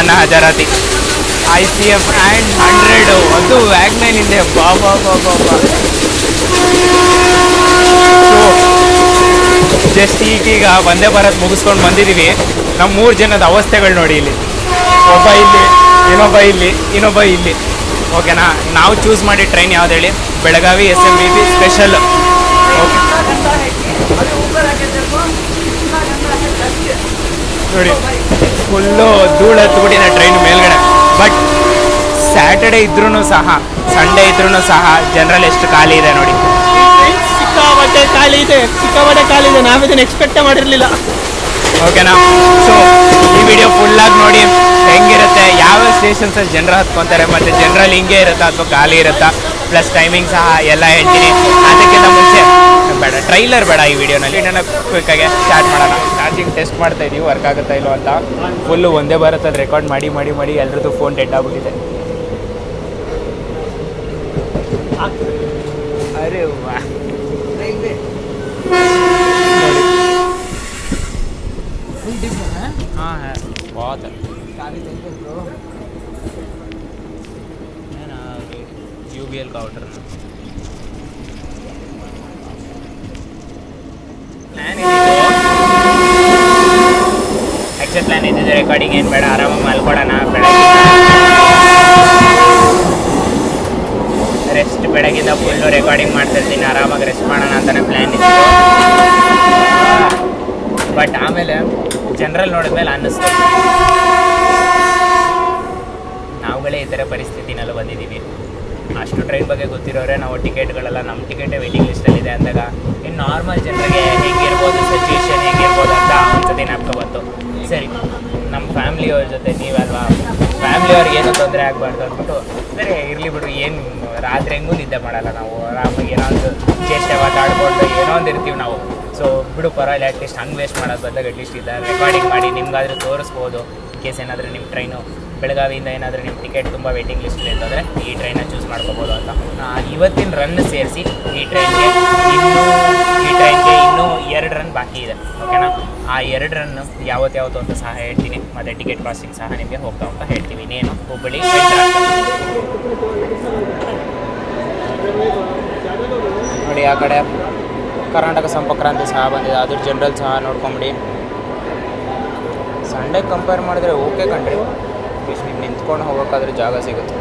ನನ್ನ ಹಜಾರತಿ. I C F and hundred ಅದು ವ್ಯಾಗ್ನೈನ್ ಇದೆ. ಬಾ ಬಾ ಬಾ ಬಾ ಜಸ್ಟ್ ಈಗೀಗ ವಂದೇ ಭಾರತ್ ಮುಗಿಸ್ಕೊಂಡು ಬಂದಿದ್ದೀವಿ ನಮ್ಮ ಮೂರು ಜನದ ಅವಸ್ಥೆಗಳು ನೋಡಿ ಇಲ್ಲಿ. ಒಬ್ಬ ಇಲ್ಲಿ, ಇನ್ನೊಬ್ಬ ಇಲ್ಲಿ ಇನ್ನೊಬ್ಬ ಇಲ್ಲಿ. ಓಕೆನಾ? ನಾವು ಚೂಸ್ ಮಾಡಿ ಟ್ರೈನ್ ಯಾವ್ದು ಹೇಳಿ Belagavi S M B B special okay ನೋಡಿ. ಫುಲ್ಲು ಧೂಳು ಹತ್ಬಿಟ್ಟಿದೆ ಟ್ರೈನ್ ಮೇಲ್ಗಡೆ. ಬಟ್ ಸ್ಯಾಟರ್ಡೇ ಇದ್ರೂ ಸಹ ಸಂಡೇ ಇದ್ರೂ ಸಹ ಜನರಲ್ ಎಷ್ಟು ಖಾಲಿ ಇದೆ ನೋಡಿ. ಸಿಕ್ಕಾಪಟ್ಟೆ ಖಾಲಿ ಇದೆ ಸಿಕ್ಕಾಪಟ್ಟೆ ಖಾಲಿ ಇದೆ ನಾವಿದನ್ನ ಎಕ್ಸ್ಪೆಕ್ಟೇ ಮಾಡಿರಲಿಲ್ಲ. ಓಕೆನಾ ಸೊ ಈ ವಿಡಿಯೋ ಫುಲ್ಲಾಗಿ ನೋಡಿ ಹೆಂಗಿರುತ್ತೆ ಯಾವ ಸ್ಟೇಷನ್ಸಲ್ಲಿ ಜನರ ಹತ್ಕೊತಾರೆ ಮತ್ತು ಜನರಲ್ ಹಿಂಗೆ ಇರುತ್ತಾ ಅಥವಾ ಖಾಲಿ ಇರುತ್ತಾ ಪ್ಲಸ್ ಟೈಮಿಂಗ್ ಸಹ ಎಲ್ಲ ಹೇಳ್ತೀನಿ. ಅದಕ್ಕಿಂತ ಮುಂಚೆ ಬೇಡ ಟ್ರೈಲರ್ ಬೇಡ ಈ ವಿಡಿಯೋನಲ್ಲಿ ವಿಡಿಯೋನ ಕ್ವಿಕ್ಕಾಗೆ ಸ್ಟಾರ್ಟ್ ಮಾಡೋಣ ಚಾರ್ಜಿಂಗ್ ಟೆಸ್ಟ್ ಮಾಡ್ತಾ ಇದೀವಿ ವರ್ಕ್ ಆಗುತ್ತಾ ಇಲ್ವೋ ಅಂತ ಫುಲ್ಲು ಒಂದೇ ಭಾರತಲ್ಲಿ ರೆಕಾರ್ಡ್ ಮಾಡಿ ಮಾಡಿ ಮಾಡಿ ಎಲ್ರದ್ದು ಫೋನ್ ಡೆಡ್ ಆಗ್ಬಿಟ್ಟಿದೆ ಅರೆ ವಾ हाँ है बहुत है है ना यू बी एल का ऑर्डर ಆ್ಯಕ್ಚುಲ್ ಪ್ಲಾನ್ ಇದ್ದಿದ್ದು ರೆಕಾರ್ಡಿಂಗ್ ಏನು ಬೇಡ, ಆರಾಮಾಗಿ ಮಲ್ಕೊಡೋಣ, ಬೆಳಗ್ಗೆ. ರೆಸ್ಟ್ ಬೆಳಗಿಂದ ಫುಲ್ಲು ರೆಕಾರ್ಡಿಂಗ್ ಮಾಡ್ತಿರ್ತೀನಿ, ಆರಾಮಾಗಿ ರೆಸ್ಟ್ ಮಾಡೋಣ ಅಂತಲೇ ಪ್ಲ್ಯಾನ್ ಇತ್ತು. ಬಟ್ ಆಮೇಲೆ ಜನರಲ್ ನೋಡಿದ್ಮೇಲೆ ಅನ್ನಿಸ್ತು. ನಾವುಗಳೇ ಈ ಥರ ಪರಿಸ್ಥಿತಿನಲ್ಲಿ ಬಂದಿದ್ದೀವಿ. ಅಷ್ಟು ಟ್ರೈನ್ ಬಗ್ಗೆ ಗೊತ್ತಿರೋರೆ, ನಾವು ಟಿಕೆಟ್ಗಳೆಲ್ಲ ನಮ್ಮ ಟಿಕೆಟೇ ವೇಟಿಂಗ್ ಲಿಸ್ಟಲ್ಲಿದೆ ಅಂದಾಗ, ಇನ್ನು ನಾರ್ಮಲ್ ಜನರಿಗೆ ಹೇಗಿರ್ಬೋದು ಸಿಚುವೇಶನ್ ಹೇಗಿರ್ಬೋದು ಅಂತ ಒಂದ್ಸತಿ ನಾಪ್ಕೊ ಬಂತು ಸರಿ ನಮ್ಮ ಫ್ಯಾಮ್ಲಿಯವ್ರ ಜೊತೆ ನೀವಲ್ವಾ? ಫ್ಯಾಮ್ಲಿಯವ್ರಿಗೆ ಏನೂ ತೊಂದರೆ ಆಗಬಾರ್ದು ಅಂದ್ಬಿಟ್ಟು, ಸರಿ, ಇರಲಿ ಬಿಡು, ಏನು ರಾತ್ರಿ ಹೆಂಗೂ ನಿದ್ದೆ ಮಾಡಲ್ಲ ನಾವು, ಆರಾಮಾಗಿ ಏನೋ ಒಂದು ಚೇಷ್ಟೆ ಮಾತಾಡ್ಕೊಂಡು ಏನೋ ಒಂದು ಇರ್ತೀವಿ ನಾವು. ಸೊ ಬಿಡು, ಪರವಾಗಿಲ್ಲ ಅಟ್ಲೀಸ್ಟ್ ಹಂಗೆ ವೇಸ್ಟ್ ಮಾಡೋದು ಬದಲಾಗಿ ಅಟ್ಲೀಸ್ಟ್ ಇದ್ದಾರೆ ರೆಕಾರ್ಡಿಂಗ್ ಮಾಡಿ, ನಿಮ್ಗಾದರೂ ತೋರಿಸ್ಬೋದು ಕೇಸ್ ಏನಾದರೂ ನಿಮ್ಮ ಟ್ರೈನು ಬೆಳಗಾವಿಯಿಂದ ಏನಾದರೂ ನಿಮ್ಮ ಟಿಕೆಟ್ ತುಂಬ ವೇಟಿಂಗ್ ಲಿಸ್ಟ್ ಅಂತಂದರೆ ಈ ಟ್ರೈನ ಚೂಸ್ ಮಾಡ್ಕೋಬೋದು ಅಂತ. ಇವತ್ತಿನ ರನ್ ಸೇರಿಸಿ ಈ ಟ್ರೈನ್ಗೆ ಇನ್ನೂ, ಈ ಟ್ರೈನ್ಗೆ ಇನ್ನೂ ಎರಡು ರನ್ ಬಾಕಿ ಇದೆ ಓಕೆನಾ ಆ ಎರಡು ರನ್ ಯಾವತ್ತು ಯಾವತ್ತು ಅಂತ ಸಹ ಹೇಳ್ತೀನಿ. ಮತ್ತು ಟಿಕೆಟ್ ಕಾಸ್ಟಿಂಗ್ ಸಹ ನಿಮಗೆ ಹೋಗ್ತಾ ಹೋಗ್ತಾ ಹೇಳ್ತೀವಿ. ಇನ್ನೇನು? ಹುಬ್ಬಳ್ಳಿ. ನೋಡಿ, ಆ ಕಡೆ ಕರ್ನಾಟಕ ಸಂಪಕ್ರಾಂತಿ ಸಹ ಬಂದಿದೆ. ಅದ್ರ ಜನರಲ್ ಸಹ ನೋಡ್ಕೊಂಬಿಡಿ. ಸಂಡೇ ಕಂಪೇರ್ ಮಾಡಿದ್ರೆ ಓಕೆ ಕಣ್ರಿ. ನೀವು ನಿಂತ್ಕೊಂಡು ಹೋಗೋಕ್ಕಾದ್ರೆ ಜಾಗ ಸಿಗುತ್ತೆ.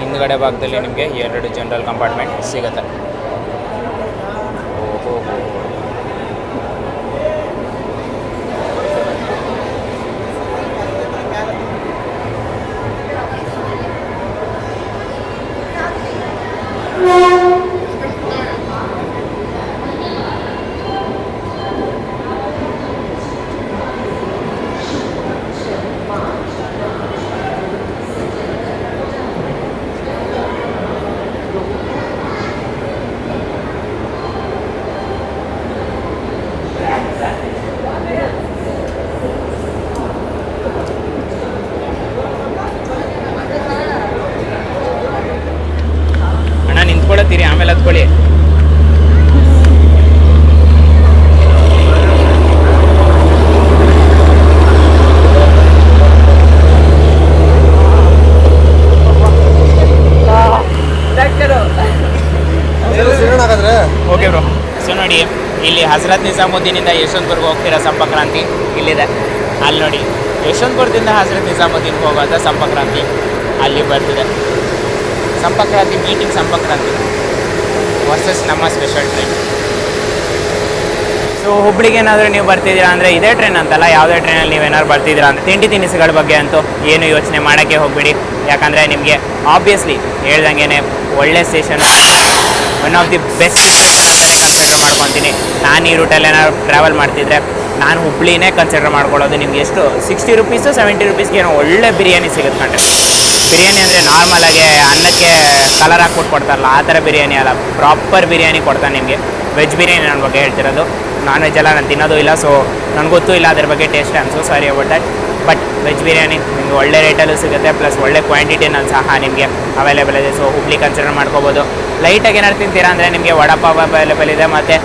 ಹಿಂದ್ಗಡೆ ಭಾಗದಲ್ಲಿ ನಿಮಗೆ ಎರಡು ಜನರಲ್ ಕಂಪಾರ್ಟ್ಮೆಂಟ್ ಸಿಗುತ್ತೆ ಓಹೋ ಅಣ್ಣ ನಿಂತ್ಕೊಳ್ಳತ್ತೀರಿ ಆಮೇಲೆ ಹತ್ಕೊಳ್ಳಿ ಓಕೆ ಬ್ರೋ ಸೊ ನೋಡಿ ಇಲ್ಲಿ ಹಜರತ್ ನಿಜಾಮುದ್ದೀನಿಂದ ಯಶವಂತಪುರ್ಗೆ ಹೋಗ್ತಿರೋ ಸಂಪಕ್ರಾಂತಿ? ಇಲ್ಲಿದೆ. ಅಲ್ಲಿ ನೋಡಿ. ಯಶವಂತಪುರದಿಂದ ಹಜರತ್ ನಿಜಾಮುದ್ದೀನ್ಗೆ ಹೋಗುವಂಥ ಸಂಪಕ್ರಾಂತಿ. ಅಲ್ಲಿ ಬರ್ತಿದೆ. ಸಂಪಕ್ರಾಂತಿ ಮೀಟಿಂಗ್ ಸಂಪಕ್ರಾಂತಿ. ವರ್ಸಸ್ ನಮ್ಮ ಸ್ಪೆಷಲ್ ಟ್ರೈನ್ ಸೊ ಹುಬ್ಳಿಗೆ ಏನಾದರೂ ನೀವು ಬರ್ತಿದ್ದೀರಾ ಅಂದರೆ ಇದೇ ಟ್ರೈನ್ ಅಂತಲ್ಲ, ಯಾವುದೇ ಟ್ರೈನಲ್ಲಿ ನೀವೇನಾದ್ರು ಬರ್ತಿದ್ದೀರಾ ಅಂತ ತಿಂಡಿ ತಿನಿಸುಗಳ ಬಗ್ಗೆ ಅಂತೂ ಏನು ಯೋಚನೆ ಮಾಡೋಕ್ಕೆ ಹೋಗಬೇಡಿ. ಯಾಕಂದರೆ ನಿಮಗೆ ಆಬ್ವಿಯಸ್ಲಿ ಹೇಳ್ದಂಗೆ ಒಳ್ಳೆ station one of the best ಮಾಡ್ಕೊತೀನಿ ನಾನು ಈ ರೂಟಲ್ಲಿ ಏನಾದ್ರು ಟ್ರಾವೆಲ್ ಮಾಡ್ತಿದ್ರೆ ನಾನು ಹುಬ್ಳಿನೇ ಕನ್ಸಿಡರ್ ಮಾಡ್ಕೊಳ್ಳೋದು. ನಿಮ್ಗೆ ಎಷ್ಟು? ಸಿಕ್ಸ್ಟಿ ರುಪೀಸು ಸೆವೆಂಟಿ ರುಪೀಸ್ಗೆ ಏನೋ ಒಳ್ಳೆ ಬಿರಿಯಾನಿ ಸಿಗುತ್ತೆ ಕಂಡ್ರೆ ಬಿರಿಯಾನಿ ಅಂದರೆ ನಾರ್ಮಲಾಗಿ ಅನ್ನಕ್ಕೆ ಕಲರ್ ಹಾಕ್ಬಿಟ್ಟು ಕೊಡ್ತಾರಲ್ಲ, ಆ ಥರ ಬಿರಿಯಾನಿ ಅಲ್ಲ. ಪ್ರಾಪರ್ ಬಿರಿಯಾನಿ ಕೊಡ್ತಾನೆ ನಿಮಗೆ. ವೆಜ್ ಬಿರಿಯಾನಿ ನನ್ನ ಬಗ್ಗೆ ಹೇಳ್ತಿರೋದು. ನಾನ್ ವೆಜ್ ಎಲ್ಲ ನಾನು ತಿನ್ನೋದು ಇಲ್ಲ ಸೊ ನನಗೆ ಗೊತ್ತೂ ಇಲ್ಲ ಅದ್ರ ಬಗ್ಗೆ taste Ansu sorry about that but veg biryani ನಿಮಗೆ ಒಳ್ಳೆ ರೇಟಲ್ಲೂ ಸಿಗುತ್ತೆ ಪ್ಲಸ್ ಒಳ್ಳೆ ಕ್ವಾಂಟಿಟಿನಲ್ಲಿ ಸಹ ನಿಮಗೆ ಅವೈಲೇಬಲ್ ಇದೆ. ಸೊ ಹುಬ್ಳಿ ಕನ್ಸಿಡರ್ ಮಾಡ್ಕೋಬೋದು. ಲೈಟಾಗಿ ಏನಾದ್ರು ತಿಂತೀರಾ ಅಂದರೆ ನಿಮಗೆ ವಡಪಾವ್ ಅವೈಲೇಬಲ್ ಇದೆ, ಮತ್ತು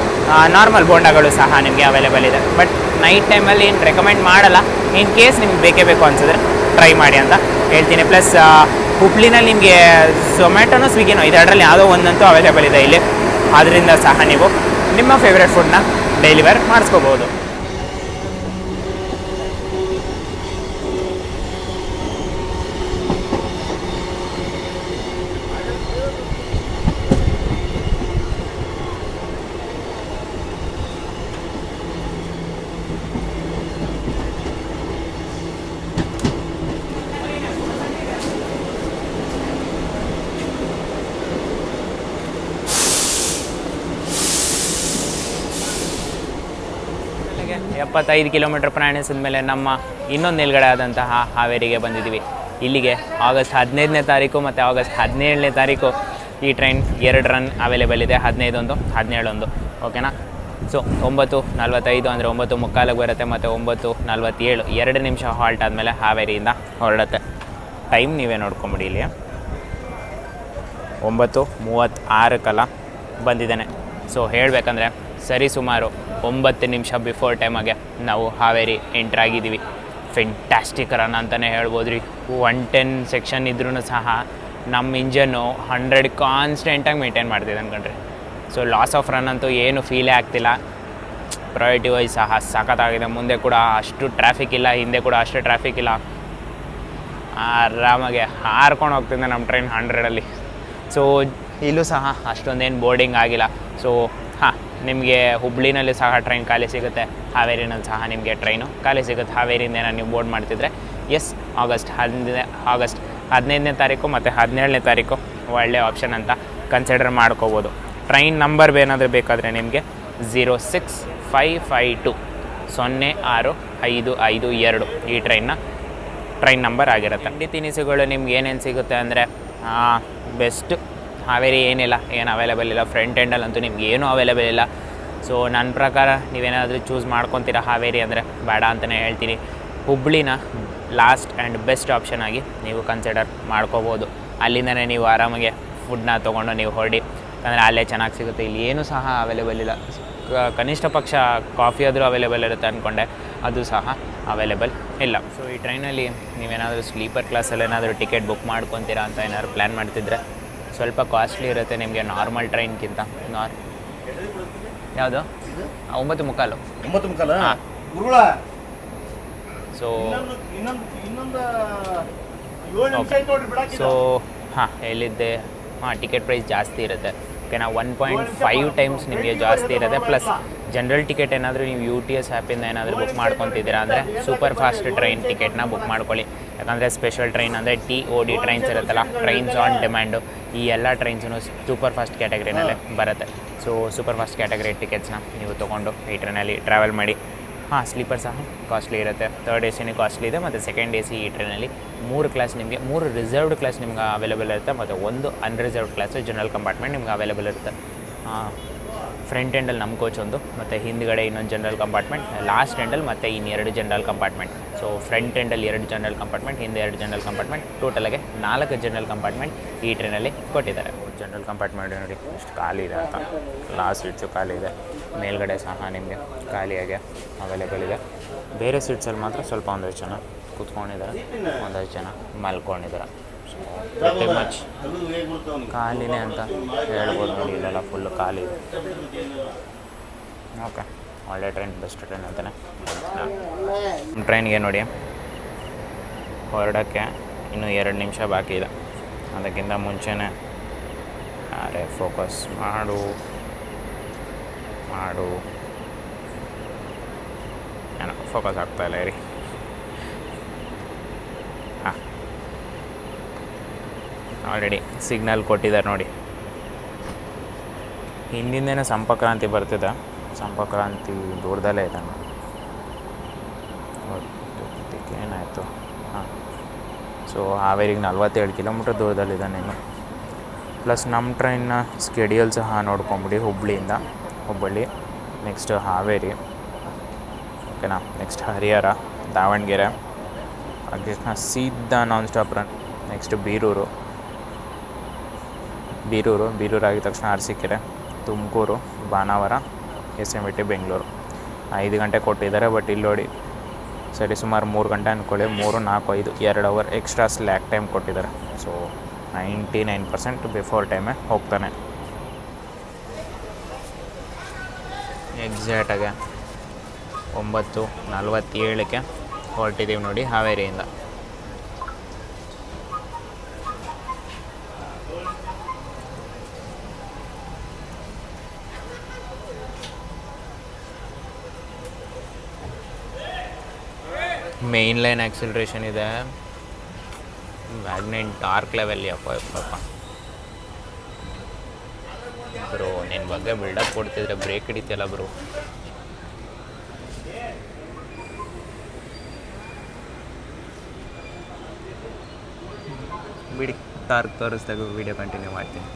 ನಾರ್ಮಲ್ ಬೋಂಡಾಗಳು ಸಹ ನಿಮಗೆ ಅವೈಲೇಬಲ್ ಇದೆ. ಬಟ್ ನೈಟ್ ಟೈಮಲ್ಲಿ ಏನು ರೆಕಮೆಂಡ್ ಮಾಡಲ್ಲ. ಇನ್ ಕೇಸ್ ನಿಮ್ಗೆ ಬೇಕೇ ಬೇಕು ಅನ್ಸಿದ್ರೆ ಟ್ರೈ ಮಾಡಿ ಅಂತ ಹೇಳ್ತೀನಿ. ಪ್ಲಸ್ ಹುಬ್ಳಿನಲ್ಲಿ ನಿಮಗೆ ಝೊಮ್ಯಾಟೊನೋ ಸ್ವಿಗ್ಗಿನೋ ಇದರಲ್ಲಿ ಯಾವುದೋ ಒಂದಂತೂ ಅವೈಲೇಬಲ್ ಇದೆ ಇಲ್ಲಿ. ಆದ್ದರಿಂದ ಸಹ ನೀವು ನಿಮ್ಮ ಫೇವ್ರೆಟ್ ಫುಡ್ನ ಡೆಲಿವರ್ ಮಾಡಿಸ್ಕೋಬೋದು. ಅಲ್ಲಿಗೆ ಎಪ್ಪತ್ತೈದು ಕಿಲೋಮೀಟರ್ ಪ್ರಯಾಣಿಸಿದ ಮೇಲೆ ನಮ್ಮ ಇನ್ನೊಂದು ನಿಲ್ಗಡೆ ಆದಂತಹ ಹಾವೇರಿಗೆ ಬಂದಿದ್ದೀವಿ. ಇಲ್ಲಿಗೆ ಆಗಸ್ಟ್ ಹದಿನೈದನೇ ತಾರೀಕು ಮತ್ತು ಆಗಸ್ಟ್ ಹದಿನೇಳನೇ ತಾರೀಕು ಈ ಟ್ರೈನ್ ಎರಡು ರನ್ ಅವೈಲೇಬಲ್ ಇದೆ, ಹದಿನೈದೊಂದು, ಹದಿನೇಳೊಂದು. ಓಕೆನಾ ಸೊ ಒಂಬತ್ತು ನಲ್ವತ್ತೈದು ಅಂದರೆ ಒಂಬತ್ತು ಮುಕ್ಕಾಲಿಗೆ ಬರುತ್ತೆ ಮತ್ತು ಒಂಬತ್ತು ನಲ್ವತ್ತೇಳು, ಎರಡು ನಿಮಿಷ ಹಾಲ್ಟ್ ಆದಮೇಲೆ ಹಾವೇರಿಯಿಂದ ಹೊರಡುತ್ತೆ. ಟೈಮ್ ನೀವೇ ನೋಡ್ಕೊಂಬಿಡಿ ಇಲ್ಲಿ. ಒಂಬತ್ತು ಮೂವತ್ತಾರಕ್ಕೆಲ್ಲ ಬಂದಿದ್ದೇನೆ. ಸೊ ಹೇಳಬೇಕಂದ್ರೆ ಸರಿ ಸುಮಾರು ಒಂಬತ್ತು ನಿಮಿಷ ಬಿಫೋರ್ ಟೈಮಾಗೆ ನಾವು ಹಾವೇರಿ ಎಂಟ್ರಾಗಿದ್ದೀವಿ ಫೆಂಟ್ಯಾಸ್ಟಿಕ್ ರನ್ ಅಂತಲೇ ಹೇಳ್ಬೋದು ರೀ ಒನ್ ಟೆನ್ ಸೆಕ್ಷನ್ ಇದ್ರೂ ಸಹ ನಮ್ಮ ಇಂಜನ್ನು ಹಂಡ್ರೆಡ್ ಕಾನ್ಸ್ಟೆಂಟಾಗಿ ಮೇಂಟೈನ್ ಮಾಡ್ತಿದ್ದೆ ಅಂದ್ಕೊಂಡ್ರಿ ಸೊ ಲಾಸ್ ಆಫ್ ರನ್ ಅಂತೂ ಏನು ಫೀಲೇ ಆಗ್ತಿಲ್ಲ. ಪ್ರಯಾರಿಟಿ ವೈಸ್ ಸಹ ಸಖತ್ತಾಗಿದೆ. ಮುಂದೆ ಕೂಡ ಅಷ್ಟು ಟ್ರಾಫಿಕ್ ಇಲ್ಲ, ಹಿಂದೆ ಕೂಡ ಅಷ್ಟು ಟ್ರಾಫಿಕ್ ಇಲ್ಲ. ಆರಾಮಾಗೆ ಹಾರ್ಕೊಂಡು ಹೋಗ್ತಿದ್ದೆ ನಮ್ಮ ಟ್ರೈನ್ ಹಂಡ್ರೆಡಲ್ಲಿ ಸೊ ಇಲ್ಲೂ ಸಹ ಅಷ್ಟೊಂದೇನು ಬೋರ್ಡಿಂಗ್ ಆಗಿಲ್ಲ. ಸೊ ನಿಮಗೆ ಹುಬ್ಳಿನಲ್ಲಿ ಸಹ ಟ್ರೈನ್ ಖಾಲಿ ಸಿಗುತ್ತೆ, ಹಾವೇರಿನಲ್ಲಿ ಸಹ ನಿಮಗೆ ಟ್ರೈನು ಖಾಲಿ ಸಿಗುತ್ತೆ. ಹಾವೇರಿಯಿಂದ ಏನೋ ನೀವು ಬೋರ್ಡ್ ಮಾಡ್ತಿದ್ರೆ ಎಸ್ ಆಗಸ್ಟ್ ಹದಿನೈದು, ಆಗಸ್ಟ್ ಹದಿನೈದನೇ ತಾರೀಕು ಮತ್ತು ಹದಿನೇಳನೇ ತಾರೀಕು ಒಳ್ಳೆ ಆಪ್ಷನ್ ಅಂತ ಕನ್ಸಿಡರ್ ಮಾಡ್ಕೋಬೋದು. ಟ್ರೈನ್ ನಂಬರ್ ಏನಾದರೂ ಬೇಕಾದರೆ ನಿಮಗೆ zero six five five two ಸೊನ್ನೆ ಆರು ಐದು ಐದು ಎರಡು ಈ ಟ್ರೈನ್ನ ಟ್ರೈನ್ ನಂಬರ್ ಆಗಿರುತ್ತೆ. ತಿನಿಸುಗಳು ನಿಮ್ಗೆ ಏನೇನು ಸಿಗುತ್ತೆ ಅಂದರೆ ಬೆಸ್ಟ್ ಹಾವೇರಿ ಏನಿಲ್ಲ, ಏನು ಅವೈಲೇಬಲ್ ಇಲ್ಲ. ಫ್ರಂಟ್ ಎಂಡಲ್ಲಂತೂ ನಿಮ್ಗೆ ಏನೂ ಅವೈಲೇಬಲ್ ಇಲ್ಲ. ಸೊ ನನ್ನ ಪ್ರಕಾರ ನೀವೇನಾದರೂ ಚೂಸ್ ಮಾಡ್ಕೊತೀರಾ ಹಾವೇರಿ ಅಂದರೆ ಬೇಡ ಅಂತಲೇ ಹೇಳ್ತೀನಿ. ಹುಬ್ಳಿನ ಲಾಸ್ಟ್ ಆ್ಯಂಡ್ ಬೆಸ್ಟ್ ಆಪ್ಷನ್ ಆಗಿ ನೀವು ಕನ್ಸಿಡರ್ ಮಾಡ್ಕೋಬೋದು. ಅಲ್ಲಿಂದನೇ ನೀವು ಆರಾಮಾಗಿ ಫುಡ್ನ ತೊಗೊಂಡು ನೀವು ಹೊರಡಿ. ಅಂದರೆ ಅಲ್ಲೇ ಚೆನ್ನಾಗಿ ಸಿಗುತ್ತೆ. ಇಲ್ಲಿ ಏನೂ ಸಹ ಅವೈಲೇಬಲ್ ಇಲ್ಲ. ಕನಿಷ್ಠ ಪಕ್ಷ ಕಾಫಿ ಆದರೂ ಅವೈಲೇಬಲ್ ಇರುತ್ತೆ ಅಂದ್ಕೊಂಡೆ ಅದು ಸಹ ಅವೈಲೇಬಲ್ ಇಲ್ಲ. ಸೊ ಈ ಟ್ರೈನಲ್ಲಿ ನೀವೇನಾದರೂ ಸ್ಲೀಪರ್ ಕ್ಲಾಸಲ್ಲಿ ಏನಾದರೂ ಟಿಕೆಟ್ ಬುಕ್ ಮಾಡ್ಕೊತೀರಾ ಅಂತ ಏನಾದ್ರು ಪ್ಲ್ಯಾನ್ ಮಾಡ್ತಿದ್ರೆ? ಸ್ವಲ್ಪ ಕಾಸ್ಟ್ಲಿ ಇರುತ್ತೆ ನಿಮಗೆ ನಾರ್ಮಲ್ ಟ್ರೈನ್ಗಿಂತ ನಾರ್ ಯಾವುದು? ಒಂಬತ್ತು ಮುಕ್ಕಾಲು. ಒಂಬತ್ತು ಮುಕ್ಕಾಲ? ಹಾ. ಗುರುಗಳ ಸೊ ಇನ್ನೊಂದು ಇನ್ನೊಂದು ಇನ್ನೊಂದು ಏಳು ನಿಮಿಷ ಆಯ್ತು ನೋಡ್ರಿ ಬಿಡಾಕಿದ. ಸೊ ಹಾಂ ಎಲ್ಲಿದ್ದೆ ಹಾಂ ಟಿಕೆಟ್ ಪ್ರೈಸ್ ಜಾಸ್ತಿ ಇರುತ್ತೆ. ಓಕೆನಾ ಒನ್ ಪಾಯಿಂಟ್ ಫೈವ್ ಟೈಮ್ಸ್ ನಿಮಗೆ ಜಾಸ್ತಿ ಇರುತ್ತೆ. ಪ್ಲಸ್ ಜನರಲ್ ಟಿಕೆಟ್ ಏನಾದರೂ ನೀವು ಯು ಟಿ ಎಸ್ ಆ್ಯಪಿಂದ ಏನಾದರೂ ಬುಕ್ ಮಾಡ್ಕೊತಿದ್ದೀರಾ ಅಂದರೆ ಸೂಪರ್ ಫಾಸ್ಟ್ ಟ್ರೈನ್ ಟಿಕೆಟ್ನ ಬುಕ್ ಮಾಡ್ಕೊಳ್ಳಿ. ಯಾಕಂದರೆ ಸ್ಪೆಷಲ್ ಟ್ರೈನ್ ಅಂದರೆ ಟಿ ಒ ಡಿ ಟ್ರೈನ್ಸ್ ಇರುತ್ತಲ್ಲ ಟ್ರೈನ್ಸ್ ಆನ್ ಡಿಮ್ಯಾಂಡು ಈ ಎಲ್ಲ ಟ್ರೈನ್ಸೂ ಸೂಪರ್ ಫಾಸ್ಟ್ ಕ್ಯಾಟಗರಿನಲ್ಲೇ ಬರುತ್ತೆ. ಸೊ ಸೂಪರ್ ಫಾಸ್ಟ್ ಕ್ಯಾಟಗರಿ ಟಿಕೆಟ್ಸ್ನ ನೀವು ತೊಗೊಂಡು ಈ ಟ್ರೈನಲ್ಲಿ ಟ್ರಾವೆಲ್ ಮಾಡಿ. ಹಾಂ ಸ್ಲೀಪರ್ ಸಹ ಕಾಸ್ಟ್ಲಿ ಇರುತ್ತೆ. ಥರ್ಡ್ ಎ ಸಿನೇ ಕಾಸ್ಟ್ಲಿ ಇದೆ, ಮತ್ತು ಸೆಕೆಂಡ್ ಎ ಸಿ ಈ ಟ್ರೈನಲ್ಲಿ ಮೂರು ಕ್ಲಾಸ್ ನಿಮಗೆ, ಮೂರು ರಿಸರ್ವ್ಡ್ ಕ್ಲಾಸ್ ನಿಮ್ಗೆ ಅವೈಲೇಬಲ್ ಇರುತ್ತೆ, ಮತ್ತು ಒಂದು ಅನ್ರಿಸರ್ವ್ಡ್ ಕ್ಲಾಸ್ ಜನರಲ್ ಕಂಪಾರ್ಟ್ಮೆಂಟ್ ನಿಮ್ಗೆ ಅವೈಲೇಬಲ್ ಇರುತ್ತೆ. ಫ್ರಂಟ್ ಎಂಡಲ್ಲಿ ನಮ್ಮ ಕೋಚ್ ಒಂದು, ಮತ್ತು ಹಿಂದ್ಗಡೆ ಇನ್ನೊಂದು ಜನರಲ್ ಕಂಪಾರ್ಟ್ಮೆಂಟ್ ಲಾಸ್ಟ್ ಎಂಡಲ್ಲಿ ಮತ್ತು ಇನ್ನೆರಡು ಜನರಲ್ ಕಂಪಾರ್ಟ್ಮೆಂಟ್ ಸೊ ಫ್ರಂಟ್ ಎಂಡಲ್ಲಿ ಎರಡು ಜನರಲ್ ಕಂಪಾರ್ಟ್ಮೆಂಟ್ ಹಿಂದೆ ಎರಡು ಜನರಲ್ ಕಂಪಾರ್ಟ್ಮೆಂಟ್ ಟೋಟಲಾಗೆ ನಾಲ್ಕು ಜನರಲ್ ಕಂಪಾರ್ಟ್ಮೆಂಟ್ ಈ ಟ್ರೈನಲ್ಲಿ ಕೊಟ್ಟಿದ್ದಾರೆ. ಜನರಲ್ ಕಂಪಾರ್ಟ್ಮೆಂಟ್ ನೋಡಿ ಎಷ್ಟು ಖಾಲಿ ಇದೆ ಅಂತ. ಲಾಸ್ಟ್ ಸೀಟ್ಸು ಖಾಲಿ ಇದೆ. ಮೇಲ್ಗಡೆ ಸಹ ನಿಮಗೆ ಖಾಲಿಯಾಗಿ ಅವೈಲೇಬಲ್ ಇದೆ. ಬೇರೆ ಸೀಟ್ಸಲ್ಲಿ ಮಾತ್ರ ಸ್ವಲ್ಪ ಒಂದಷ್ಟು ಜನ ಕೂತ್ಕೊಂಡಿದ್ದಾರೆ ಒಂದಷ್ಟು ಜನ ಮಲ್ಕೊಂಡಿದ್ದಾರೆ. So much? ಖಾಲಿನೇ ಅಂತ ಹೇಳ್ಬೋದು ನೋಡಿ ಇಲ್ಲೆಲ್ಲ ಫುಲ್ಲು ಖಾಲಿ ಇದೆ. ಓಕೆ ಒಳ್ಳೆ ಟ್ರೈನ್ ಬೆಸ್ಟ್ ಟ್ರೈನ್ ಅಂತಲೇ ಟ್ರೈನ್ಗೆ ನೋಡಿ. ಹೊರಡೋಕ್ಕೆ ಇನ್ನೂ ಎರಡು ನಿಮಿಷ ಬಾಕಿ ಇದೆ. ಅದಕ್ಕಿಂತ ಮುಂಚೆನೇ ಅರೆ ಫೋಕಸ್ ಮಾಡು. ಮಾಡು. ಏನೋ ಫೋಕಸ್ ಆಗ್ತಾಯಿಲ್ಲ ರೀ ಹಾಂ ಆಲ್ರೆಡಿ ಸಿಗ್ನಲ್ ಕೊಟ್ಟಿದ್ದಾರೆ ನೋಡಿ. ಹಿಂದಿಂದೇನೆ ಸಂಪಕ್ರಾಂತಿ ಬರ್ತಿದೆ. ಸಂಪಕ್ರಾಂತಿ ದೂರದಲ್ಲೇ ಇದೆ. ಗೊತ್ತಿದ್ದಕ್ಕೆ ಏನಾಯಿತು? ಹಾಂ. ಸೊ ಹಾವೇರಿಗೆ ನಲ್ವತ್ತೇಳು ಕಿಲೋಮೀಟ್ರ್ ದೂರದಲ್ಲಿದ್ದಾನೆ ಇನ್ನು. ಪ್ಲಸ್ ನಮ್ಮ ಟ್ರೈನ್ನ ಸ್ಕೆಡ್ಯೂಲ್ ಸಹ ನೋಡ್ಕೊಂಬಿಡಿ ಹುಬ್ಬಳ್ಳಿಯಿಂದ ಹುಬ್ಬಳ್ಳಿ ನೆಕ್ಸ್ಟ್ ಹಾವೇರಿ. ಓಕೆನಾ ನೆಕ್ಸ್ಟ್ ಹರಿಹರ, ದಾವಣಗೆರೆ. ಹಾಗೆ ಸೀದಾ non stop run next Birur. Birur Birur ಆಗಿದ ತಕ್ಷಣ Arsikere, Tumakuru, Banavara S M T Bengaluru. ಐದು ಗಂಟೆ ಕೊಟ್ಟಿದ್ದಾರೆ, ಬಟ್ ಇಲ್ಲಿ ನೋಡಿ ಸರಿ ಸುಮಾರು ಮೂರು ಗಂಟೆ ಅಂದ್ಕೊಳ್ಳಿ ಮೂರು, ನಾಲ್ಕು, ಐದು, ಎರಡು ಅವರ್ ಎಕ್ಸ್ಟ್ರಾ ಸ್ಲ್ಯಾಕ್ ಟೈಮ್ ಕೊಟ್ಟಿದ್ದಾರೆ. So ninety nine percent before ಟೈಮೇ ಹೋಗ್ತಾನೆ. ಎಕ್ಸಾಕ್ಟಾಗೆ ಒಂಬತ್ತು ನಲ್ವತ್ತೇಳಕ್ಕೆ ಹೊರಟಿದ್ದೀವಿ ನೋಡಿ ಹಾವೇರಿಯಿಂದ. ಮೇನ್ ಲೈನ್ ಆಕ್ಸಿಲ್ರೇಷನ್ ಇದೆ. ಮ್ಯಾಗ್ನೆಟ್ ಡಾರ್ಕ್ ಲೆವೆಲ್ ಯಪ್ಪ ಯಪ್ಪಪ್ಪ ಬ್ರೋ ನಿನ್ನ ಬಗ್ಗೆ ಬಿಲ್ಡಪ್ ಕೊಡ್ತಿದ್ರೆ ಬ್ರೇಕ್ ಹಿಡಿತಿಯಲ್ಲ ಬ್ರೋ ಬಿಡಿ, ಟಾರ್ಕ್ ತೋರಿಸ್ದಾಗ ವಿಡಿಯೋ ಕಂಟಿನ್ಯೂ ಮಾಡ್ತೀನಿ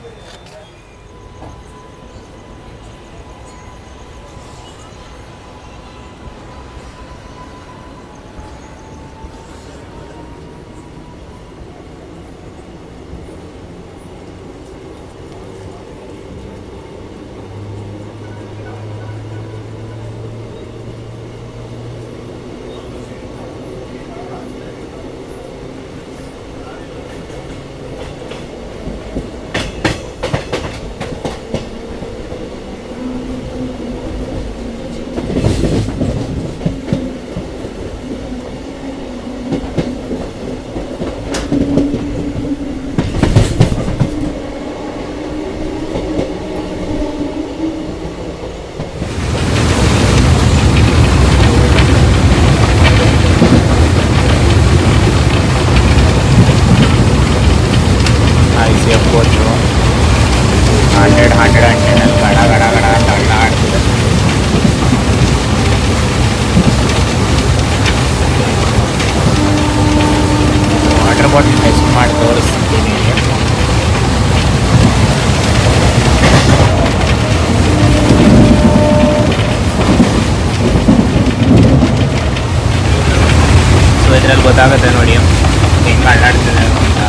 I C F coach hundred hundred and ಟೆನಲ್ಲಿ ಗಡ ಗಡ ಗಡ ಅಂತ ಅಡ್ಡ ಆಡ್ತಿದೆ ವಾಟರ್ ಬಾಟಲ್ ಟೆಸ್ಟ್ ಮಾಡಿ ತೋರಿಸ್ತೀನಿ ಸೊ ಇದರಲ್ಲಿ ಗೊತ್ತಾಗುತ್ತೆ ನೋಡಿ. ಹೆಂಗೆ ಅಡ್ಡಾಡ್ತಿದೆ ಅಂತ.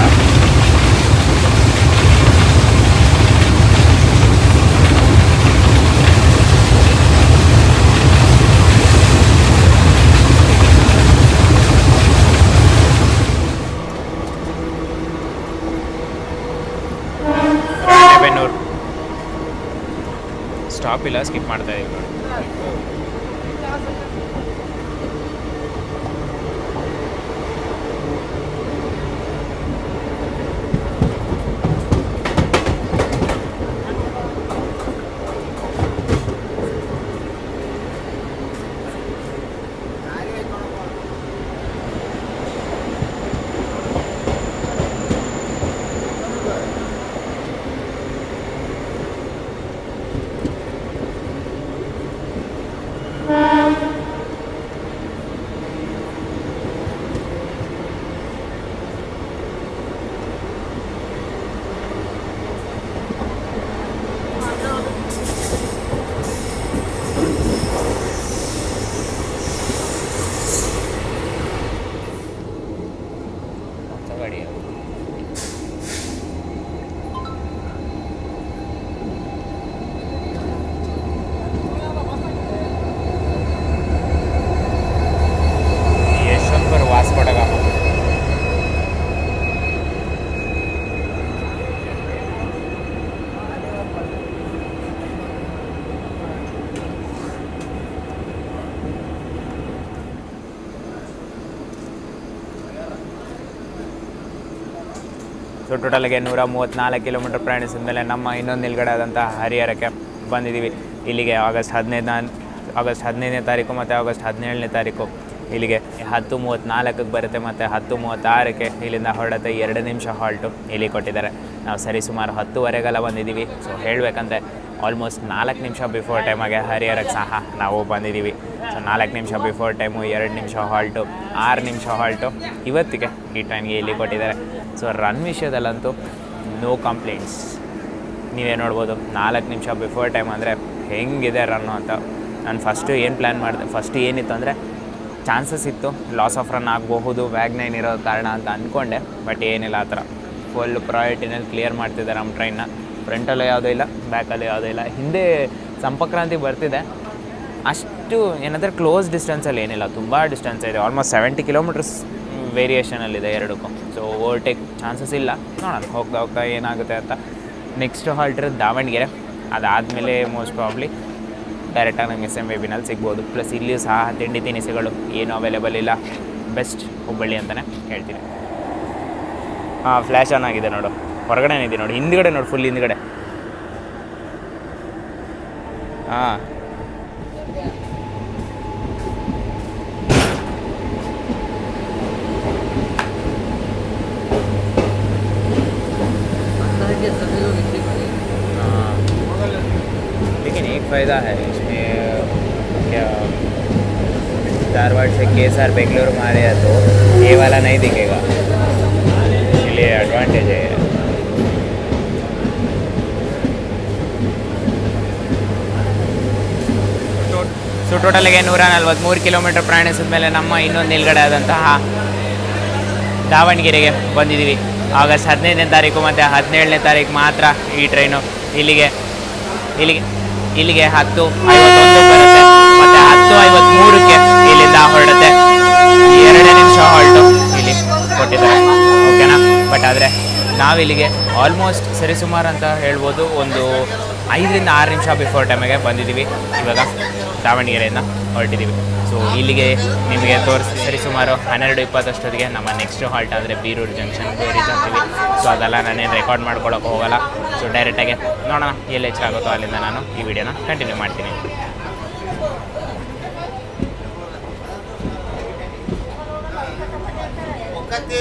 ರಾಣೆಬೆನ್ನೂರು ಸ್ಟಾಪ್ ಇಲ್ಲ ಸ್ಕಿಪ್ ಮಾಡ್ತಾ ಇದೀವಿ ಹೊಸ ಗಾಡಿ ಅದು. ಯಶವಂತಪುರ ವಾಸ್ಕೋಟ ಗಾಮ ಸೊ ಟೋಟಲ್ಗೆ ನೂರ ಮೂವತ್ತ್ನಾಲ್ಕು ಕಿಲೋಮೀಟರ್ ಪ್ರಯಾಣಿಸಿದ ಮೇಲೆ ನಮ್ಮ ಇನ್ನೊಂದು ನಿಲ್ಗಡೆ ಆದಂಥ ಹರಿಹರಕ್ಕೆ ಬಂದಿದ್ದೀವಿ. ಇಲ್ಲಿಗೆ ಆಗಸ್ಟ್ ಹದಿನೈದು ಆಗಸ್ಟ್ ಹದಿನೈದನೇ ತಾರೀಕು ಮತ್ತು ಆಗಸ್ಟ್ ಹದಿನೇಳನೇ ತಾರೀಕು ಇಲ್ಲಿಗೆ ಹತ್ತು ಮೂವತ್ತ್ನಾಲ್ಕಕ್ಕೆ ಬರುತ್ತೆ ಮತ್ತು ಹತ್ತು ಮೂವತ್ತಾರಕ್ಕೆ ಇಲ್ಲಿಂದ ಹೊರಡತ್ತೆ ಎರಡು ನಿಮಿಷ ಹಾಲ್ಟು ಇಲ್ಲಿ ಕೊಟ್ಟಿದ್ದಾರೆ. ನಾವು ಸರಿ ಸುಮಾರು ಹತ್ತುವರೆಗೆಲ್ಲ ಬಂದಿದ್ದೀವಿ. ಸೊ ಹೇಳಬೇಕಂದ್ರೆ ಆಲ್ಮೋಸ್ಟ್ ನಾಲ್ಕು ನಿಮಿಷ ಬಿಫೋರ್ ಟೈಮಾಗೆ ಹರಿಹರಕ್ಕೆ ಸಹ ನಾವು ಬಂದಿದ್ದೀವಿ. ಸೊ ನಾಲ್ಕು ನಿಮಿಷ ಬಿಫೋರ್ ಟೈಮು ಎರಡು ನಿಮಿಷ ಹಾಲ್ಟು ಆರು ನಿಮಿಷ ಹಾಲ್ಟು ಇವತ್ತಿಗೆ ಈ ಟ್ರೈನ್ಗೆ ಇಲ್ಲಿ ಕೊಟ್ಟಿದ್ದಾರೆ. ಸೊ ರನ್ ವಿಷಯದಲ್ಲಂತೂ ನೋ ಕಂಪ್ಲೇಂಟ್ಸ್ ನೀವೇ ನೋಡ್ಬೋದು, ನಾಲ್ಕು ನಿಮಿಷ ಬಿಫೋರ್ ಟೈಮ್ ಅಂದರೆ ಹೆಂಗಿದೆ ರನ್ನು ಅಂತ. ನಾನು ಫಸ್ಟು ಏನು ಪ್ಲ್ಯಾನ್ ಮಾಡಿದೆ ಫಸ್ಟ್ ಏನಿತ್ತು ಅಂದರೆ ಚಾನ್ಸಸ್ ಇತ್ತು ಲಾಸ್ ಆಫ್ ರನ್ ಆಗಬಹುದು ವ್ಯಾಗ್ನೈನ್ ಇರೋ ಕಾರಣ ಅಂತ ಅಂದ್ಕೊಂಡೆ ಬಟ್ ಏನಿಲ್ಲ ಆ ಥರ. ಫುಲ್ ಪ್ರಯಾರಿಟಿನಲ್ಲಿ ಕ್ಲಿಯರ್ ಮಾಡ್ತಿದ್ದಾರೆ ನಮ್ಮ ಟ್ರೈನ್ನ ಫ್ರಂಟಲ್ಲೂ ಯಾವುದೂ ಇಲ್ಲ, ಬ್ಯಾಕಲ್ಲೂ ಯಾವುದೂ ಇಲ್ಲ. ಹಿಂದೆ ಸಂಪಕ್ರಾಂತಿ ಬರ್ತಿದೆ. ಅಷ್ಟು ಏನಂದರೆ ಕ್ಲೋಸ್ ಡಿಸ್ಟೆನ್ಸಲ್ಲಿ ಏನಿಲ್ಲ, ತುಂಬ ಡಿಸ್ಟೆನ್ಸ್ ಇದೆ. ಆಲ್ಮೋಸ್ಟ್ ಸೆವೆಂಟಿ ಕಿಲೋಮೀಟರ್ಸ್ ವೇರಿಯೇಷನಲ್ಲಿದೆ ಎರಡಕ್ಕೂ. ಸೊ ಓವರ್ಟೇಕ್ ಚಾನ್ಸಸ್ ಇಲ್ಲ. ನೋಡೋಣ, ಹೋಗ್ತಾ ಹೋಗ್ತಾ ಏನಾಗುತ್ತೆ ಅಂತ. ನೆಕ್ಸ್ಟ್ ಹಾಲ್ಟ್ ಇರೋದು ದಾವಣಗೆರೆ. ಅದಾದಮೇಲೆ ಮೋಸ್ಟ್ ಪ್ರಾಬ್ಲಿ ಡೈರೆಕ್ಟಾಗಿ ನಂಗೆ ಎಸ್ ಎಂ ವೆಬಿನಲ್ಲಿ ಸಿಗ್ಬೋದು. ಪ್ಲಸ್ ಇಲ್ಲಿಯೂ ಸಹ ತಿಂಡಿ ತಿನಿಸುಗಳು ಏನು ಅವೈಲೇಬಲ್ ಇಲ್ಲ. ಬೆಸ್ಟ್ ಹುಬ್ಬಳ್ಳಿ ಅಂತಲೇ ಹೇಳ್ತೀನಿ. ಹಾಂ ಫ್ಲ್ಯಾಶ್ ಆನ್ ಆಗಿದೆ ನೋಡು. ಹೊರಗಡೆ ಇದೆ ನೋಡಿ ಹಿಂದ್ಗಡೆ ನೋಡಿ ಫುಲ್ ಹಿಂದ್ಗಡೆ ಹಾಂ लेकिन एक फ़ायदा है इसमें क्या धारवाड़ से के एस आर बेंगलोर में आ रहे हैं तो ये वाला नहीं दिखेगा ಟೋಟಲ್ಗೆ ನೂರ ನಲ್ವತ್ತ್ಮೂರು ಕಿಲೋಮೀಟರ್ ಪ್ರಯಾಣಿಸಿದ ಮೇಲೆ ನಮ್ಮ ಇನ್ನೊಂದು ನಿಲ್ಗಡೆ ಆದಂತಹ ದಾವಣಗೆರೆಗೆ ಬಂದಿದ್ದೀವಿ. ಆಗಸ್ಟ್ ಹದಿನೈದನೇ ತಾರೀಕು ಮತ್ತು ಹದಿನೇಳನೇ ತಾರೀಕು ಮಾತ್ರ ಈ ಟ್ರೈನು ಇಲ್ಲಿಗೆ ಇಲ್ಲಿಗೆ ಇಲ್ಲಿಗೆ ಹತ್ತು ಐವತ್ತೊಂದು ಬರುತ್ತೆ. ಮತ್ತು ಹತ್ತು ಐವತ್ತ್ಮೂರಕ್ಕೆ ಇಲ್ಲಿಂದ ಹೊರಡುತ್ತೆ. ಎರಡೇ ನಿಮಿಷ ಹಾಲ್ಟು ಇಲ್ಲಿ ಕೊಟ್ಟಿದ್ದಾರೆ. ಓಕೆನಾ? ಬಟ್ ಆದರೆ ನಾವಿಲ್ಲಿಗೆ ಆಲ್ಮೋಸ್ಟ್ ಸರಿಸುಮಾರು ಅಂತ ಹೇಳ್ಬೋದು. ಒಂದು ಐದರಿಂದ ಆರು ನಿಮಿಷ ಬಿಫೋರ್ ಟೈಮಿಗೆ ಬಂದಿದ್ದೀವಿ. ಇವಾಗ ದಾವಣಗೆರೆಯಿಂದ ಹೊರಟಿದ್ದೀವಿ. ಸೊ ಇಲ್ಲಿಗೆ ನಿಮಗೆ ತೋರಿಸಿ ಸರಿ, ಸುಮಾರು ಹನ್ನೆರಡು ಇಪ್ಪತ್ತಷ್ಟೊತ್ತಿಗೆ ನಮ್ಮ ನೆಕ್ಸ್ಟ್ ಹಾಲ್ಟ್ ಅಂದರೆ ಬೀರೂರು ಜಂಕ್ಷನ್ ರೀಚ್ ಆಗ್ತೀವಿ ಸೊ ಅದೆಲ್ಲ ನಾನೇನು ರೆಕಾರ್ಡ್ ಮಾಡ್ಕೊಳಕ್ಕೆ ಹೋಗಲ್ಲ. ಸೊ ಡೈರೆಕ್ಟಾಗಿ ನೋಡೋಣ ಎಲ್ಲಿ ಹೆಚ್ಚಾಗುತ್ತೋ ಅಲ್ಲಿಂದ ನಾನು ಈ ವಿಡಿಯೋನ ಕಂಟಿನ್ಯೂ ಮಾಡ್ತೀನಿ. ಒಕ್ಕತ್ತೆ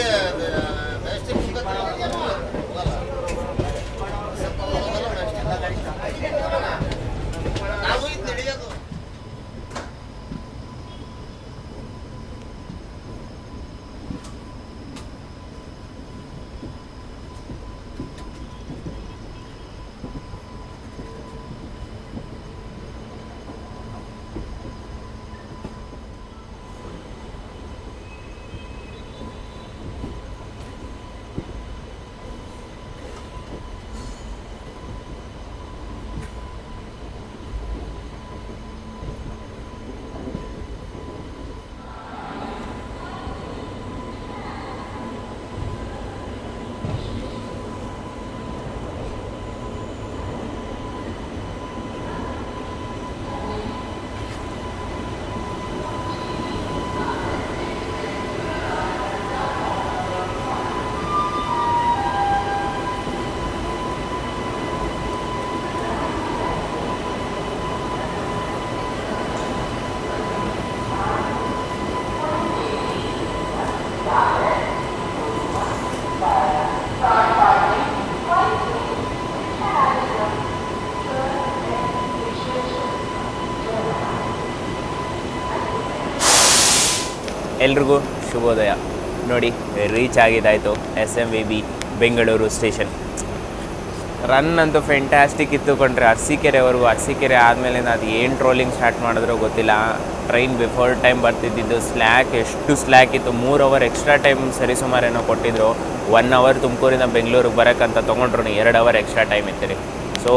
ಎಲ್ರಿಗೂ ಶುಭೋದಯ. ನೋಡಿ reach ಆಗಿದ್ದಾಯಿತು S M V B Bengaluru station run ಅಂತೂ ಫೆಂಟಾಸ್ಟಿಕ್ ಇತ್ತು ಕೊಂಡ್ರೆ ಅರಸೀಕೆರೆವರೆಗೂ, ಅರಸೀಕೆರೆ ಆದಮೇಲೆ ಅದು ಏನು ಟ್ರೋಲಿಂಗ್ ಸ್ಟಾರ್ಟ್ ಮಾಡಿದ್ರೋ ಗೊತ್ತಿಲ್ಲ. ಟ್ರೈನ್ ಬಿಫೋರ್ ಟೈಮ್ ಬರ್ತಿದ್ದಿದ್ದು ಸ್ಲ್ಯಾಕ್ ಎಷ್ಟು ಸ್ಲ್ಯಾಕ್ ಇತ್ತು. ಮೂರು ಅವರ್ ಎಕ್ಸ್ಟ್ರಾ ಟೈಮ್ ಸರಿಸುಮಾರೇನೋ ಕೊಟ್ಟಿದ್ರು. ಒನ್ ಅವರ್ ತುಮಕೂರಿಂದ ಬೆಂಗಳೂರಿಗೆ ಬರೋಕ್ಕಂತ ತೊಗೊಂಡ್ರು ಎರಡು ಅವರ್ ಎಕ್ಸ್ಟ್ರಾ ಟೈಮ್ ಇತ್ತು ಸೊ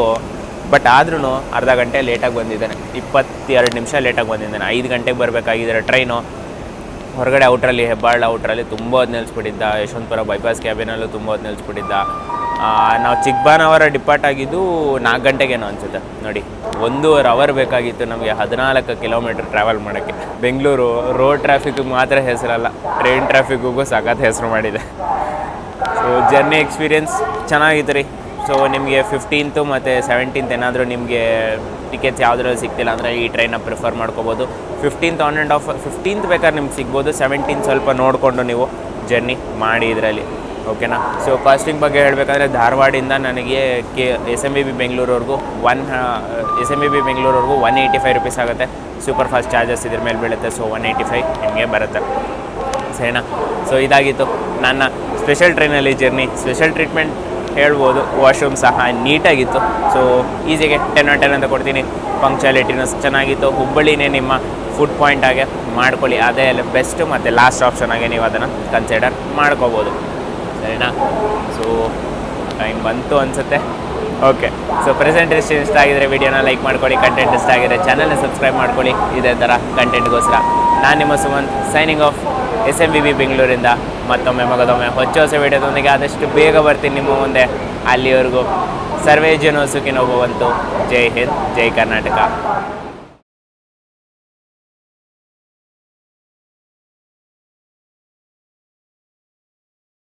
ಬಟ್ ಆದ್ರೂ ಅರ್ಧ ಗಂಟೆ ಲೇಟಾಗಿ ಬಂದಿದ್ದಾನೆ. ಇಪ್ಪತ್ತೆರಡು ನಿಮಿಷ ಲೇಟಾಗಿ ಬಂದಿದ್ದಾನೆ. ಐದು ಗಂಟೆಗೆ ಬರಬೇಕಾಗಿದ್ದಾರೆ ಟ್ರೈನು ಹೊರಗಡೆ ಔಟ್ರಲ್ಲಿ ಹೆಬ್ಬಾಳ ಔಟ್ರಲ್ಲಿ ತುಂಬ ಹೊತ್ತು ನಿಲ್ಲಿಸ್ಬಿಟ್ಟಿದ್ದ ಯಶವಂತಪುರ ಬೈಪಾಸ್ ಕ್ಯಾಬಿನಲ್ಲೂ ತುಂಬ ಹೊತ್ತು ನಿಲ್ಲಿಸ್ಬಿಟ್ಟಿದ್ದ ನಾವು ಚಿಕ್ಕಬಾನವರ ಡಿಪಾರ್ಟ್ ಆಗಿದ್ದು ನಾಲ್ಕು ಗಂಟೆಗೇನೋ ಅನಿಸುತ್ತೆ. ನೋಡಿ ಒಂದೂವರೆ ಅವರ್ ಬೇಕಾಗಿತ್ತು ನಮಗೆ ಹದಿನಾಲ್ಕು ಕಿಲೋಮೀಟ್ರ್ ಟ್ರಾವೆಲ್ ಮಾಡೋಕ್ಕೆ. ಬೆಂಗಳೂರು ರೋಡ್ ಟ್ರಾಫಿಕ್ಗೆ ಮಾತ್ರ ಹೆಸರಲ್ಲ. ಟ್ರೈನ್ ಟ್ರಾಫಿಕ್ಗೂ ಸಖತ್ ಹೆಸರು ಮಾಡಿದೆ. ಸೊ ಜರ್ನಿ ಎಕ್ಸ್ಪೀರಿಯೆನ್ಸ್ ಚೆನ್ನಾಗಿತ್ತು ರೀ. ಸೊ ನಿಮಗೆ ಫಿಫ್ಟೀನ್ತು ಮತ್ತು ಸೆವೆಂಟೀನ್ತ್ ಏನಾದರೂ ನಿಮಗೆ ಟಿಕೆಟ್ಸ್ ಯಾವುದ್ರಲ್ಲಿ ಸಿಗ್ತಿಲ್ಲ ಅಂದರೆ ಈ ಟ್ರೈನ ಪ್ರಿಫರ್ ಮಾಡ್ಕೋಬೋದು. Fifteenth on and off fifteenth ಬೇಕಾದ್ರೆ ನಿಮ್ಗೆ ಸಿಗ್ಬೋದು. ಸೆವೆಂಟೀನ್ ಸ್ವಲ್ಪ ನೋಡಿಕೊಂಡು ನೀವು ಜರ್ನಿ ಮಾಡಿ ಇದರಲ್ಲಿ. ಓಕೆನಾ ಸೊ ಕಾಸ್ಟಿಂಗ್ ಬಗ್ಗೆ ಹೇಳಬೇಕಾದ್ರೆ ಧಾರವಾಡಿಂದ ನನಗೆ K S M B B ಬೆಂಗಳೂರವರೆಗೂ one S M B B ಬೆಂಗಳೂರವರೆಗೂ one eighty five rupees ಆಗುತ್ತೆ. ಸೂಪರ್ ಫಾಸ್ಟ್ ಚಾರ್ಜಸ್ ಇದ್ರ ಮೇಲೆ ಬೀಳುತ್ತೆ. ಸೊ ಒನ್ ಏಯ್ಟಿ ಫೈವ್ ನಿಮಗೆ ಬರುತ್ತೆ. ಸರಿನಾ? ಸೊ ಇದಾಗಿತ್ತು ನನ್ನ ಸ್ಪೆಷಲ್ ಟ್ರೈನಲ್ಲಿ ಜರ್ನಿ ಸ್ಪೆಷಲ್ ಟ್ರೀಟ್ಮೆಂಟ್ ಹೇಳ್ಬೋದು. ವಾಶ್ರೂಮ್ ಸಹ ನೀಟಾಗಿತ್ತು. ಸೊ ಈಸಿಗೆ ಟೆನ್ ಟೆನ್ ಅಂತ ಕೊಡ್ತೀನಿ. ಪಂಕ್ಚುಯಾಲಿಟಿನೂ ಚೆನ್ನಾಗಿತ್ತು. ಹುಬ್ಬಳ್ಳಿನೇ ನಿಮ್ಮ ಫುಡ್ ಪಾಯಿಂಟ್ ಆಗಿ ಮಾಡ್ಕೊಳ್ಳಿ. ಅದೇ ಬೆಸ್ಟ್ ಮತ್ತು ಲಾಸ್ಟ್ ಆಪ್ಷನ್ ಆಗಿ ನೀವು ಅದನ್ನು ಕನ್ಸಿಡರ್ ಮಾಡ್ಕೋಬೋದು. ಸರಿನಾ? ಸೊ ಟೈಮ್ ಬಂತು ಅನಿಸುತ್ತೆ. ಓಕೆ ಸೊ ಪ್ರೆಸೆಂಟ್ ಇಷ್ಟ ಆಗಿದ್ರೆ ವಿಡಿಯೋನ ಲೈಕ್ ಮಾಡ್ಕೊಳ್ಳಿ. ಕಂಟೆಂಟ್ ಇಷ್ಟ ಆಗಿದ್ರೆ ಚಾನಲ್ನ ಸಬ್ಸ್ಕ್ರೈಬ್ ಮಾಡ್ಕೊಳ್ಳಿ. ಇದೇ ಥರ ಕಂಟೆಂಟ್ಗೋಸ್ಕರ ನಾನು ನಿಮ್ಮ Sumanth signing off S M B B ಬೆಂಗಳೂರಿಂದ ಮತ್ತೊಮ್ಮೆ ಮಗದೊಮ್ಮೆ ಹೊಚ್ಚ ಹೊಸ ವಿಡಿಯೋದೊಂದಿಗೆ ಆದಷ್ಟು ಬೇಗ ಬರ್ತೀನಿ ನಿಮ್ಮ ಮುಂದೆ. ಅಲ್ಲಿವರೆಗೂ ಸರ್ವೇ ಜನೋ ಸುಖಿನೋ ಭವಂತು. ಜೈ ಹಿಂದ್, ಜೈ ಕರ್ನಾಟಕ.